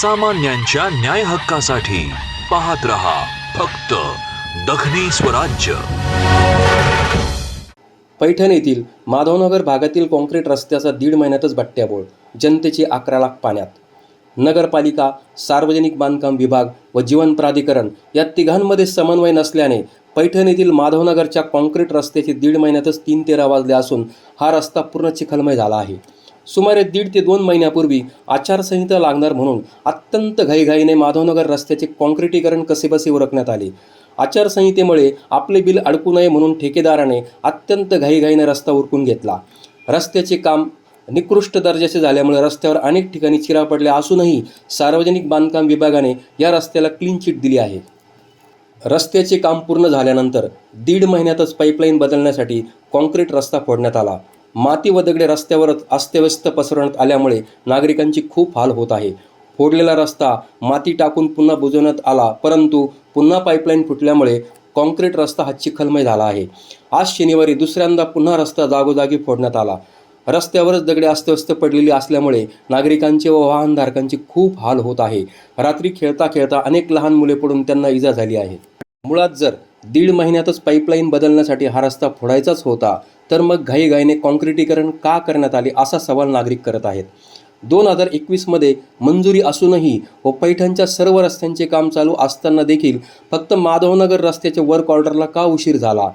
सामान्यांच्या न्याय हक्कासाठी पाहत रहा फक्त दखनी स्वराज्य. पैठण येथील माधवनगर भागातील काँक्रीट रस्त्याचा दीड महिन्यातच बट्ट्याबोळ जनतेची अकरा लाख पाण्यात. नगरपालिका सार्वजनिक बांधकाम विभाग व जीवन प्राधिकरण या तिघांमध्ये समन्वय नसल्याने पैठण येथील माधवनगरच्या काँक्रीट रस्त्याचे दीड महिन्यातच तीन तेरा वाजले असून हा रस्ता पूर्ण चिखलमय झाला आहे. सुमारे दीड ते दोन महिन्यापूर्वी आचारसंहिता लागणार म्हणून अत्यंत घाईघाईने माधवनगर रस्त्याचे काँक्रिटीकरण कसेबसे उरकण्यात आले. आचारसंहितेमुळे आपले बिल अडकू नये म्हणून ठेकेदाराने अत्यंत घाईघाईने रस्ता उरकून घेतला. रस्त्याचे काम निकृष्ट दर्जाचे झाल्यामुळे रस्त्यावर अनेक ठिकाणी चिरा पडल्या असूनही सार्वजनिक बांधकाम विभागाने या रस्त्याला क्लीन चिट दिली आहे. रस्त्याचे काम पूर्ण झाल्यानंतर दीड महिन्यातच पाईपलाईन बदलण्यासाठी काँक्रीट रस्ता फोडण्यात आला. माती व दगडे रस्त्यावरच अस्तव्यस्त पसरवण्यात आल्यामुळे नागरिकांची खूप हाल होत आहे. फोडलेला रस्ता माती टाकून पुन्हा बुजवण्यात आला परंतु पुन्हा पाईपलाईन फुटल्यामुळे काँक्रीट रस्ता हा चिखलमय झाला आहे. आज शनिवारी दुसऱ्यांदा पुन्हा रस्ता जागोजागी फोडण्यात आला. रस्त्यावरच दगडे अस्तव्यस्त पडलेली असल्यामुळे नागरिकांचे व वाहनधारकांचे खूप हाल होत आहे. रात्री खेळता खेळता अनेक लहान मुले पडून त्यांना इजा झाली आहे. मुळात जर दीड महिन्यातच पाईपलाईन बदलण्यासाठी हा रस्ता फोडायचाच होता. तर मग घाईघाईने काँक्रिटीकरण का करण्यात आले असा सवाल नागरिक करत आहेत. दोन हजार एकवीसमध्ये मंजुरी असूनही व पैठणच्या सर्व रस्त्यांचे काम चालू असताना देखील फक्त माधवनगर रस्त्याच्या वर्क ऑर्डरला का उशीर झाला?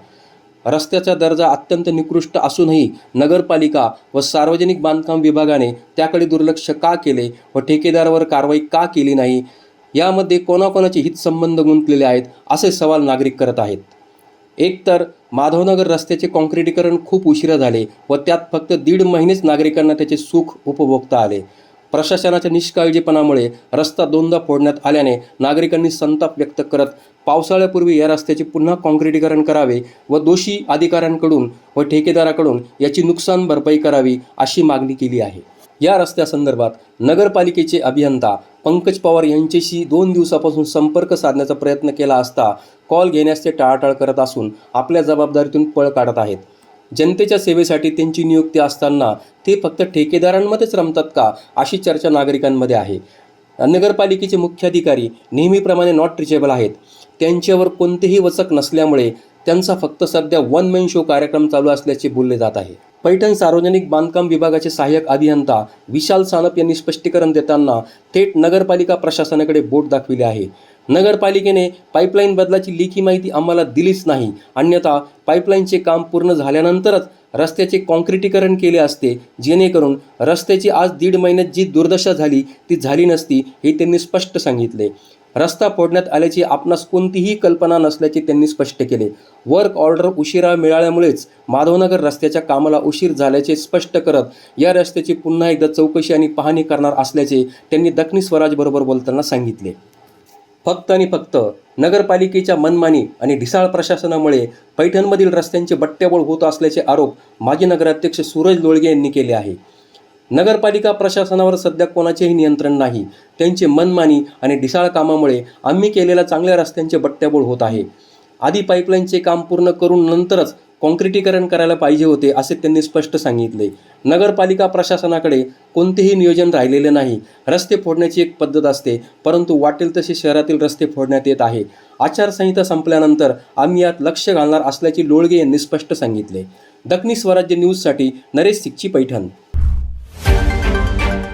रस्त्याचा दर्जा अत्यंत निकृष्ट असूनही नगरपालिका व सार्वजनिक बांधकाम विभागाने त्याकडे दुर्लक्ष का केले व ठेकेदारावर कारवाई का केली नाही? यामध्ये कोणाकोणाचे हितसंबंध गुंतलेले आहेत असे सवाल नागरिक करत आहेत. एकतर माधवनगर रस्त्याचे काँक्रिटीकरण खूप उशिरा झाले व त्यात फक्त दीड महिनेच नागरिकांना त्याचे सुख उपभोगता आले. प्रशासनाच्या निष्काळजीपणामुळे रस्ता दोनदा फोडण्यात आल्याने नागरिकांनी संताप व्यक्त करत पावसाळ्यापूर्वी या रस्त्याचे पुन्हा काँक्रिटीकरण करावे व दोषी अधिकाऱ्यांकडून व ठेकेदाराकडून याची नुकसान भरपाई करावी अशी मागणी केली आहे. या रस्त्यासंदर्भात नगरपालिकेचे अभियंता पंकज पवार यांच्याशी दोन दिवसापासून संपर्क साधण्याचा प्रयत्न केला असता कॉल घेण्यास ते टाळाटाळ करत असून आपल्या जबाबदारीतून पळ काढत आहेत. जनतेच्या सेवेसाठी त्यांची नियुक्ती असताना ते फक्त ठेकेदारांमध्येच रमतात का अशी चर्चा नागरिकांमध्ये आहे. नगरपालिकेचे मुख्याधिकारी नेहमीप्रमाणे नॉट रिचेबल आहेत. त्यांच्यावर कोणतेही वचक नसल्यामुळे त्यांचा फक्त सध्या वन मॅन शो कार्यक्रम चालू असल्याचे बोलले जात आहे. पैठण सार्वजनिक बांधकाम विभागाचे सहाय्यक अभियंता विशाल सानप यांनी स्पष्टीकरण देताना थेट नगरपालिका प्रशासनाकडे बोट दाखविले आहे. नगरपालिकेने पाईपलाईन बदलाची लेखी माहिती आम्हाला दिलीच नाही. अन्यथा पाईपलाईनचे काम पूर्ण झाल्यानंतरच रस्त्याचे काँक्रिटीकरण केले असते जेणेकरून रस्त्याची आज दीड महिन्यात जी दुर्दशा झाली ती झाली नसती हे त्यांनी स्पष्ट सांगितले. रस्ता फोडण्यात आल्याची आपणास कोणतीही कल्पना नसल्याचे त्यांनी स्पष्ट केले. वर्क ऑर्डर उशिरा मिळाल्यामुळेच माधवनगर रस्त्याच्या कामाला उशीर झाल्याचे स्पष्ट करत या रस्त्याची पुन्हा एकदा चौकशी आणि पाहणी करणार असल्याचे त्यांनी दखनी स्वराजबरोबर बोलताना सांगितले. फक्त आणि फक्त नगरपालिकेच्या मनमानी आणि ढिसाळ प्रशासनामुळे पैठणमधील रस्त्यांचे बट्ट्याबोळ होत असल्याचे आरोप माजी नगराध्यक्ष सूरज लोळगे यांनी केले आहे. नगरपालिका प्रशासनावर सध्या कोणाचेही नियंत्रण नाही. त्यांचे मनमानी आणि ढिसाळ कामामुळे आम्ही केलेल्या चांगल्या रस्त्यांचे बट्ट्याबोळ होत आहे. आधी पाईपलाईनचे काम पूर्ण करून नंतरच काँक्रिटीकरण करायला पाहिजे होते असे त्यांनी स्पष्ट सांगितले. नगरपालिका प्रशासनाकडे कोणतेही नियोजन राहिलेले नाही. रस्ते फोडण्याची एक पद्धत असते परंतु वाटेल तसे शहरातील रस्ते फोडण्यात येत आहे. आचारसंहिता संपल्यानंतर आम्ही यात लक्ष घालणार असल्याचे लोळगे यांनी स्पष्ट सांगितले. दखनी स्वराज्य न्यूजसाठी नरेश सिक्ची पैठण.